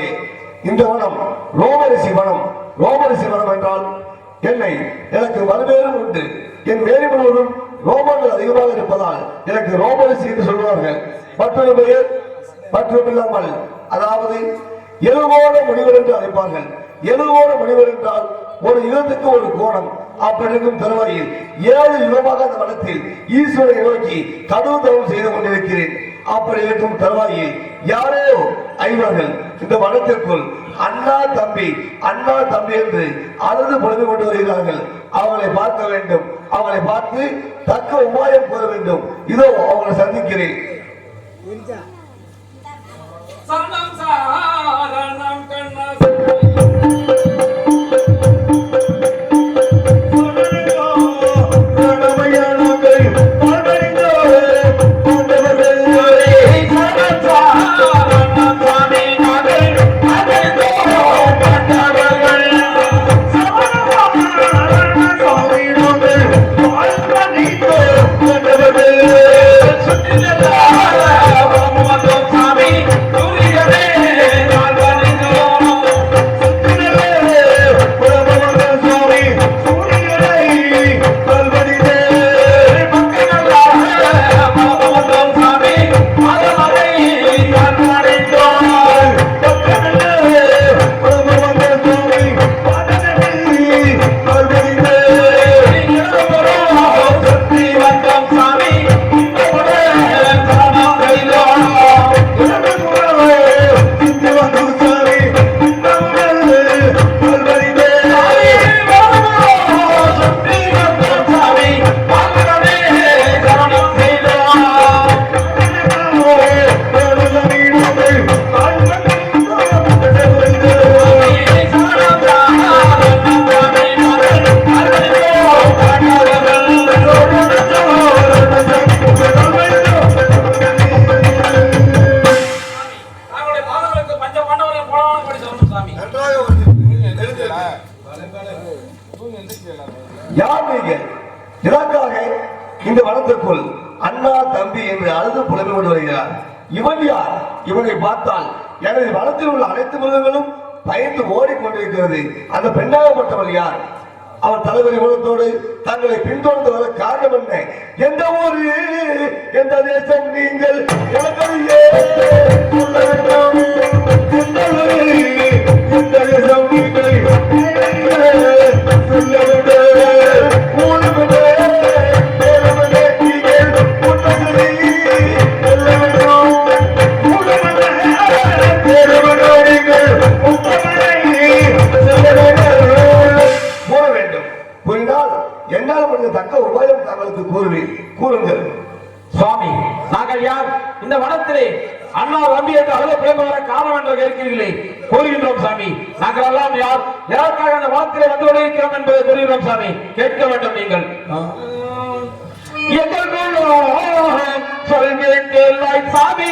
நம இந்த வனம் ரோமரிசி வனம் ரோமரிசி வனம் என்றால் என்னை எனக்கு வரவேறும் உண்டு. என் வேறு முழுவதும் ரோமர்கள் அதிகமாக இருப்பதால் எனக்கு ரோமரிசி என்று சொல்வார்கள். மற்றொரு பெயர் மற்றும் இல்லாமல் அதாவது எழுவோட முனிவர் என்று அழைப்பார்கள். எழுவோட முனிவர் என்றால் ஒரு யுகத்துக்கு ஒரு கோணம் அப்படி இருக்கும் தருவாயில் ஏழு யுகமாக அந்த வனத்தில் ஈஸ்வரை நோக்கி கதவு தவம் செய்து கொண்டிருக்கிறேன். அப்படி இருக்கும் தருவாயில் யாரையோ ஐவர்கள். இந்த வனத்திற்குள் அண்ணா தம்பி அண்ணா தம்பி என்று அழுது பொழுது கொண்டு வருகிறார்கள். அவளை பார்க்க வேண்டும். அவளை பார்த்து தக்க உபாயம் கூற வேண்டும். இதோ அவங்களை சந்திக்கிறேன். சரணம் சாரணம் கண்ணா யார் நீங்கள் இதற்காக இந்த வனத்திற்குள் அண்ணா தம்பி என்று அழுது புலம்பி கொண்டு வருகிறார். இவன் யார்? இவனை பார்த்தால் எனது வனத்தில் உள்ள அனைத்து மிருகங்களும் பயந்து ஓடிக்கொண்டிருக்கிறது. அந்த பெண்ணாகப்பட்டவள் யார்? அவர் தலைவரி உலகத்தோடு தங்களை பின்தொடர்ந்து வர காரணம் என்ன? எந்த ஊரு? எந்த தேசம் நீங்கள்? எனக்கு வாழ்வு. கேட்க வேண்டும் நீங்கள். சொல்வேன் கேளாய் சாமி.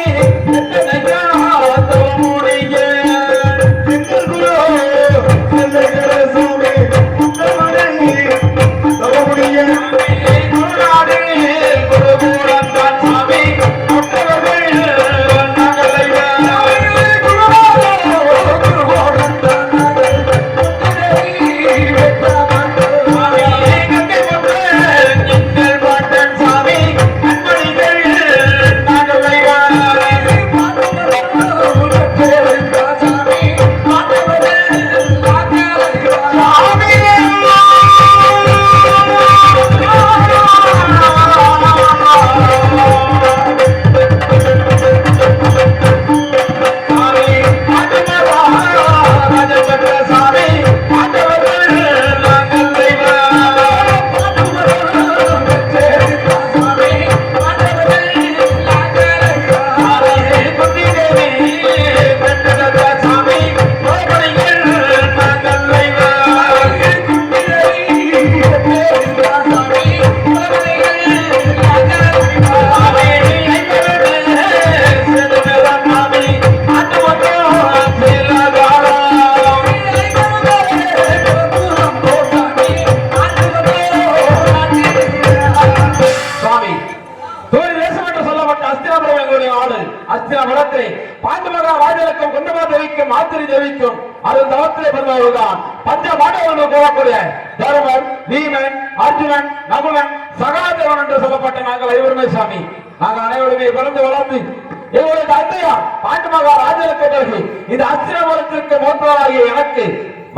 வேண்டும் தேவிக்கும் அது தவத்திலே பெருமாள்தான் பஞ்ச பாண்டவர்கள் கூறக்கூடிய தருமன் பீமன் அர்ஜுனன் நகுலன் சகாதேவன் என்று சொல்லப்பட்ட நாங்கள் ஐவருமே சாமி. நாங்கள் அனைவருமே பிறந்து வளர்ந்து எங்களுடைய தந்தையா பாண்டுமகா ராஜலுக்கு பிறகு இந்த அஸ்திரமரத்திற்கு மூத்தவராகிய எனக்கு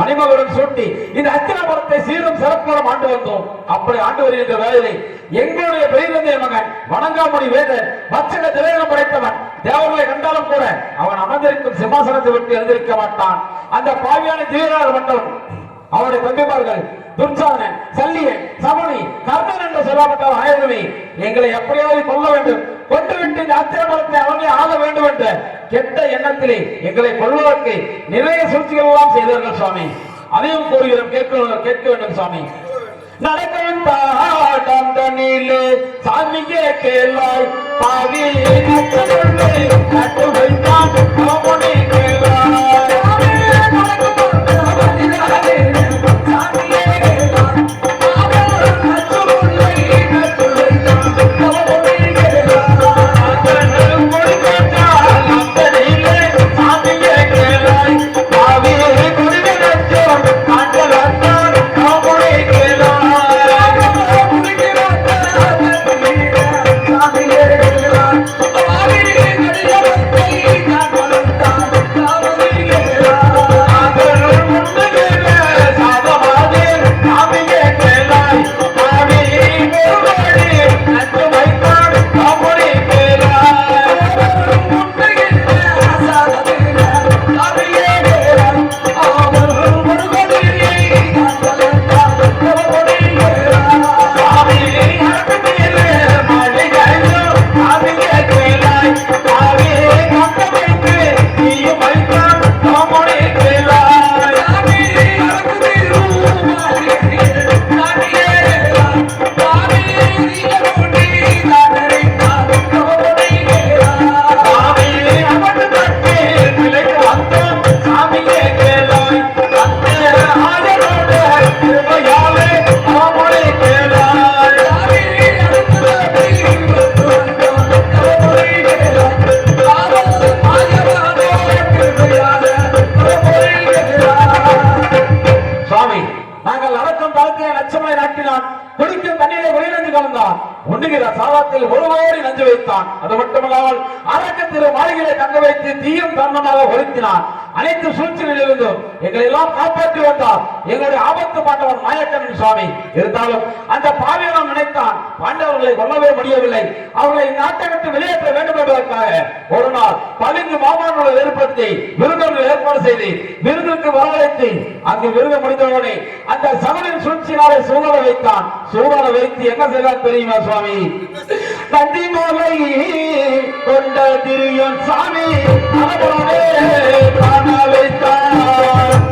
மணிமகுடம் சூட்டி இந்த அத்திரபுரத்தை சீரும் சிறப்புடன் ஆண்டு வந்தோம். அப்படி ஆண்டு வருகின்ற வேலை எங்களுடைய பெரியதந்தை மகன் வணங்காமணி வேதர் வச்சக திரையிடம் படைத்தவன் தேவர்களை கண்டாலும் கூட அவன் அமர்ந்திருக்கும் சிம்மாசனத்தை விட்டு எழுந்திருக்க மாட்டான். அந்த பாவியான தீவிரார் மண்டலம் அவருடைய தம்பிமார்கள் துர்சாதனன் சல்லியன் சமணி கர்ணன் என்று சொல்லப்பட்ட அனைவருமே எங்களை எப்படியாவது கொல்ல வேண்டும். கொண்டு விட்டு இந்த அத்திரபலத்தை அவனே ஆள வேண்டும் என்ற கெட்ட எண்ணத்திலே எங்களை கொள்வதற்கு நிறைய சூழ்ச்சிகள் எல்லாம் செய்தார்கள் சுவாமி. அதையும் கூறுகிறோம் கேட்க கேட்க வேண்டும் சுவாமி. நடக்கும் தாடம் தண்ணிலே சாமி கேட்கலாய் பாவி நட்டமுள்ளே நட்டு வைத்தான் கேளாய். எங்களுடைய ஆபத்து பாண்டவன் நாயக்கன் சுவாமி இருந்தாலும் அந்த பாவியனம் நினைத்தான் பாண்டவர்களை கொல்லவே முடியவில்லை. அவர்களை நாட்டை விட்டு வெளியேற்ற வேண்டும் என்பதற்காக ஒரு நாள் பளிங்கு மாமான்களை ஏற்படுத்தி விருதுகள் ஏற்பாடு செய்து விருதுக்கு வரவழைத்து அங்கு விருது முடிந்தவுடனே அந்த சகலின் சூழ்ச்சியினாலே சூழல வைத்தான். சூழல வைத்து என்ன செய்தார் தெரியுமா சுவாமி? நந்தி மலை கொண்ட திரியன் சாமி அவனே காண வைத்தான்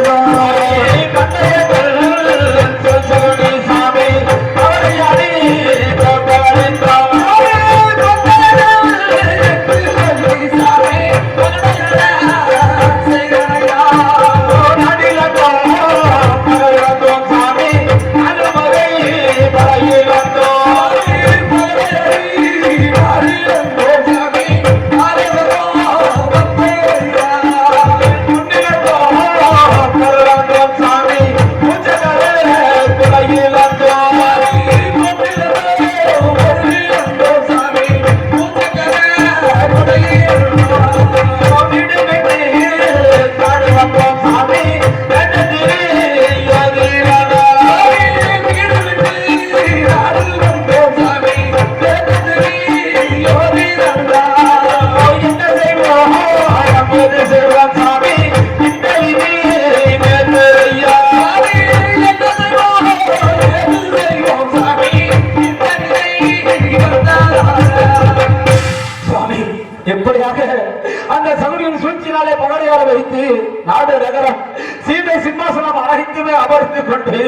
மூச்சினாலே பகடையால வைத்து நாடு நகரம் சீதை சிம்மாசனம் அனைத்துமே அமர்ந்து கொண்டு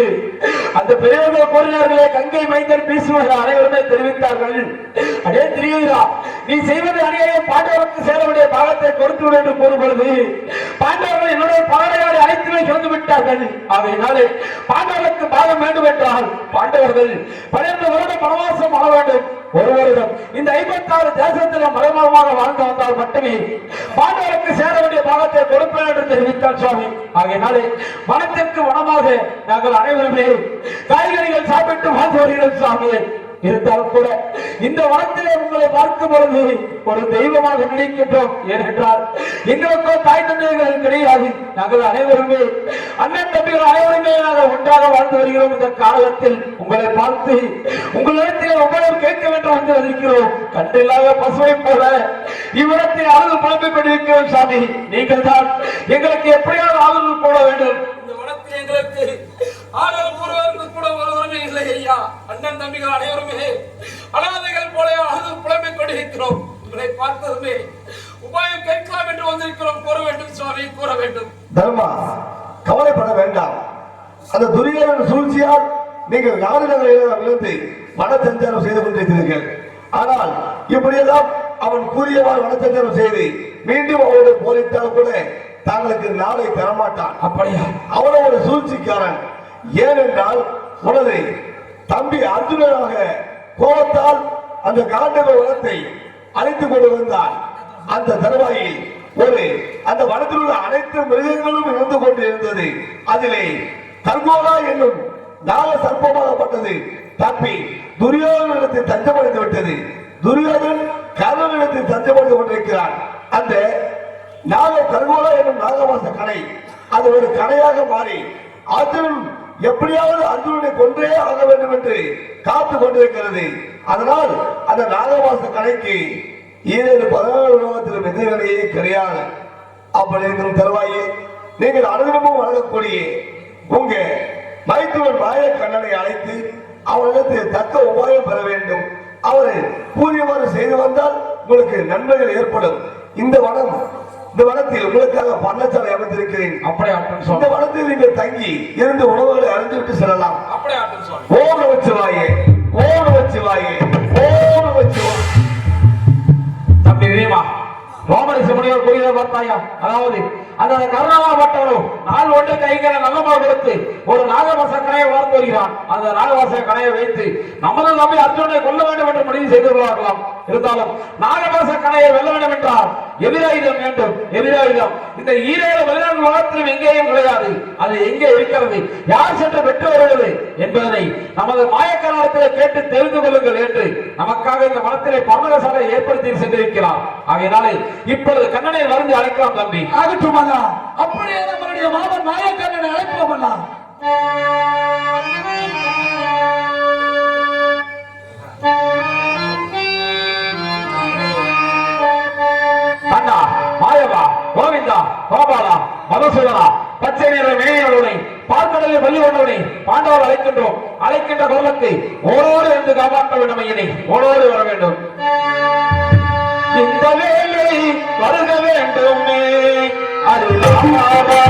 அந்த பெரியவர்கள் கூறினார்களே கங்கை மைந்தன் பேசுவது அனைவருமே தெரிவித்தார்கள். அடே திரியுதா நீ செய்வது அநியாயம் பாண்டவருக்கு சேரவுடைய பாகத்தை கொடுத்து விடு என்று கூறும் பொழுது பாண்டவர்கள் என்னுடைய பகடையாளை அனைத்துமே இழந்து விட்டார்கள். ஆகையினாலே பாண்டவர்களுக்கு பாகம் வேண்டும் என்றால் பாண்டவர்கள் பன்னிரண்டு வருட பரவாசம் ஆக வேண்டும். ஒரு வருடம். இந்த ஐம்பத்தாறு தேசத்தில் மரமரமாக வாழ்ந்து வந்தால் மட்டுமே பாண்டவருக்கு சேர வேண்டிய பாகத்தை கொடுப்பேன் என்று தெரிவித்தார் சுவாமி. ஆகையினாலே வனத்திற்கு வனமாக நாங்கள் அனைவருமே காய்கறிகள் சாப்பிட்டு வாழ்ந்து வருகிறோம் சுவாமி இருந்தாலும் கூட இந்த வனத்திலே உங்களை பார்க்கும் பொழுது ஒரு தெய்வமாக நினைக்கின்றோம் ஏனென்றால் எங்களுக்கோ தாய் தந்தைகள் கிடையாது. நாங்கள் அனைவருமே அண்ணன் தம்பிகள் அனைவருமே நாங்கள் ஒன்றாக வாழ்ந்து வருகிறோம். இந்த காலத்தில் உங்களை பார்த்து உங்களிடத்தில் உங்களும் கேட்க வேண்டும் என்று வந்திருக்கிறோம். கண்டில்லாத பசுவை போல இவ்விடத்தில் அழுது புலம்பிக் கொண்டிருக்கிறோம் சாமி. நீங்கள் தான் எங்களுக்கு எப்படியாவது ஆதரவு போட வேண்டும். இந்த வனத்தில் எங்களுக்கு ஆதரவு கூறுவதற்கு இல்லை ஐயா. அண்ணன் தம்பிகள் அனைவருமே அனாதைகள் போல அழுது புலம்பிக் கொண்டிருக்கிறோம். உங்களை பார்த்ததுமே உபாயம் கேட்கலாம் என்று வந்திருக்கிறோம். கூற வேண்டும் சுவாமி கூற வேண்டும். தர்மா கவலைப்பட வேண்டாம். அந்த துரியோதன சூழ்ச்சியால் நீங்கள் நகரில் விழுந்து வனச்சஞ்சாரம் செய்து கொண்டிருக்கிறீர்கள்? ஆனால் இப்படியெல்லாம் அவன் கூறியவாறு வனச்சஞ்சாரம் செய்து மீண்டும் அவருடைய போரிட்டால் கூட தாங்களுக்கு நாளை தரமாட்டான். அப்படியா? அவனும் ஒரு சூழ்ச்சிக்காரன். ஏனென்றால் உனது தம்பி அர்ஜுனனாக கோபத்தால் அந்த காண்டவ வனத்தை அழைத்துக் கொண்டு வந்தார் அந்த தருவாயில் ஒரு அந்த வனத்தில் உள்ள அனைத்து மிருகங்களும் இருந்து கொண்டு இருந்தது அதிலே தர்கோலா என்னும் நாக சர்ப்பமாகப்பட்டது. தப்பி துரியோதனத்தில் தஞ்சமடைந்து விட்டது. துரியோதன் கர்ணனிடத்தில் தஞ்சமடைந்து கொண்டிருக்கிறான். அந்த நாக தர்கோலா என்னும் நாகவாச கடை அது ஒரு கணையாக மாறி அர்ஜுனன் எப்படியாவது அர்ஜுனனை கொன்றே ஆக வேண்டும் என்று காத்து கொண்டிருக்கிறது. அதனால் அந்த நாகவாச கலைக்கு ஈரேழு பதினாறு உலகத்தில் எதிர்கலையே கிடையாது. அப்படி இருக்கும் தருவாயில் நீங்கள் அனுதினமும் வழங்கக்கூடிய உங்க மைத்துவன் மாய கண்ணனை அழைத்து அவரிடத்தில் தக்க உபாயம் பெற வேண்டும். அவரை கூறியவாறு செய்து வந்தால் உங்களுக்கு நன்மைகள் ஏற்படும். இந்த வனம் இந்த வனத்தில் உங்களுக்காக பண்ணச்சாலை அமைத்திருக்கிறேன். அப்படியே ஆட்டம் இந்த சுவாமி வனத்தில் நீங்கள் தங்கி இருந்து உணவுகளை அறிந்து விட்டு செல்லலாம். அப்படியே ஆட்டும் சுவாமி. ஓம் நமச்சிவாயே ஓம் நமச்சிவாயே ஓம் நமச்சிவாயே தம்பி வீமா ரோமரிசி முனிவர் கூறியதை பார்த்தாயா? அதாவது அந்த கருணாவாப்பட்டவனும் நாள் ஒன்று கைகளை நல்லமாக கொடுத்து ஒரு நாகவாச கடையை வளர்த்து வருகிறான். அந்த நாகவாச கடையை வைத்து நமது நம்பி அர்ஜுனை கொல்ல வேண்டும் என்று முடிவு செய்து கொள்வார்களாம். இருந்தாலும் நாகவாச கடையை வெல்ல வேண்டும் என்றால் எதிராயுதம் வேண்டும் எதிராயுதம். இந்த ஈரேழு வெளிநாடு உலகத்திலும் எங்கேயும் கிடையாது அது எங்கே இருக்கிறது? யார் சென்று பெற்று வருகிறது? என்பதனை நமது மாயக்கரணத்தில் கேட்டு தெரிந்து கொள்ளுங்கள் என்று நமக்காக இந்த மனத்திலே பர்மகசாலை ஏற்படுத்தி சென்றிருக்கிறார். ஆகையினாலே இப்பொழுது கண்ணனை வருந்து அழைக்கலாம் தம்பி. ஆகட்டும் அண்ணா அப்படியே நம்மளுடைய மாமன் மாயக்கண்ணனை அழைப்போம் அண்ணா அண்ணா மாயவா கோவிந்தா கோபாலா மதுசூதனா பச்சை நிற மேனியவர்களை பார்க்கடலில் பள்ளி கொண்டவனே பாண்டவர் அழைக்கின்றோம். அழைக்கின்ற குரலுக்கு ஓடோடு என்று காப்பாற்ற வேண்டும் ஐயனே ஓடோடு வர வேண்டும். இந்த வேலை வருக வேண்டுமே. அருளாரா